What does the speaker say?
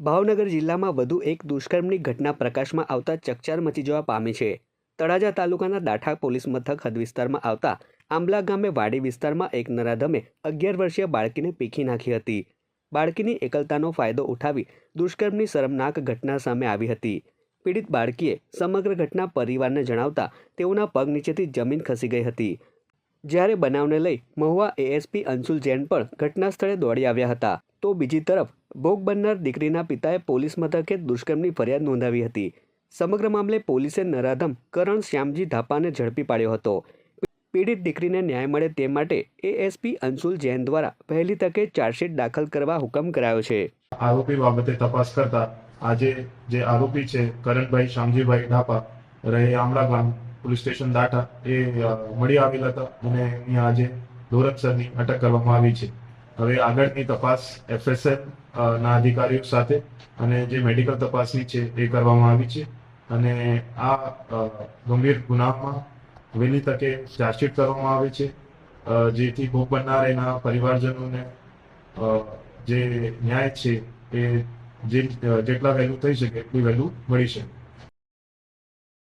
ભાવનગર જિલ્લામાં વધુ એક દુષ્કર્મની ઘટના પ્રકાશમાં આવતા ચકચાર મચી જવા પામી છે. તળાજા તાલુકાના દાઠા પોલીસ મથક હદ વિસ્તારમાં આવતા આંબલા ગામે વાડી વિસ્તારમાં એક નરાધમે અગિયાર વર્ષીય બાળકીને પીખી નાખી હતી. બાળકીની એકલતાનો ફાયદો ઉઠાવી દુષ્કર્મની શરમનાક ઘટના સામે આવી હતી. પીડિત બાળકીએ સમગ્ર ઘટના પરિવારને જણાવતા તેઓના પગ નીચેથી જમીન ખસી ગઈ હતી. જ્યારે બનાવને લઈ મહુવા એએસપી અંશુલ જૈન પણ ઘટના સ્થળે દોડી આવ્યા હતા. તો બીજી તરફ, ભોગ બનનાર દીકરીના પિતાએ પોલીસ મથકે દુષ્કર્મની ફરિયાદ નોંધાવી હતી. સમગ્ર મામલે પોલીસે નરાધમ કરણ શ્યામજી ધાપાને ઝડપી પાડ્યો હતો. પીડિત દીકરીને ન્યાય મળે તે માટે એએસપી અંશુલ જૈન દ્વારા પહેલી તકે ચાર્જશીટ દાખલ કરવા હુકમ કરાયો છે. આરોપી બાબતે તપાસ કરતા આજે જે આરોપી છે, કરણભાઈ શ્યામજીભાઈ ધાપા, રહે આમળા ગામ પોલીસ સ્ટેશન દાટા એ મળી આવેલા હતા અને અહીંયા આજે ધોરણસરની અટક કરવામાં આવી છે. હવે આગળની તપાસ એફએસએલ ના અધિકારીઓ સાથે અને જે મેડિકલ તપાસની છે એ કરવામાં આવી છે. અને આ ગંભીર ગુનામાં વહેલી તકે ચાર્જશીટ કરવામાં આવે છે. જેથી ભોગ બનનાર એના પરિવારજનોને જે ન્યાય છે એ જે જેટલા વહેલું થઈ શકે એટલું વહેલું મળી શકે.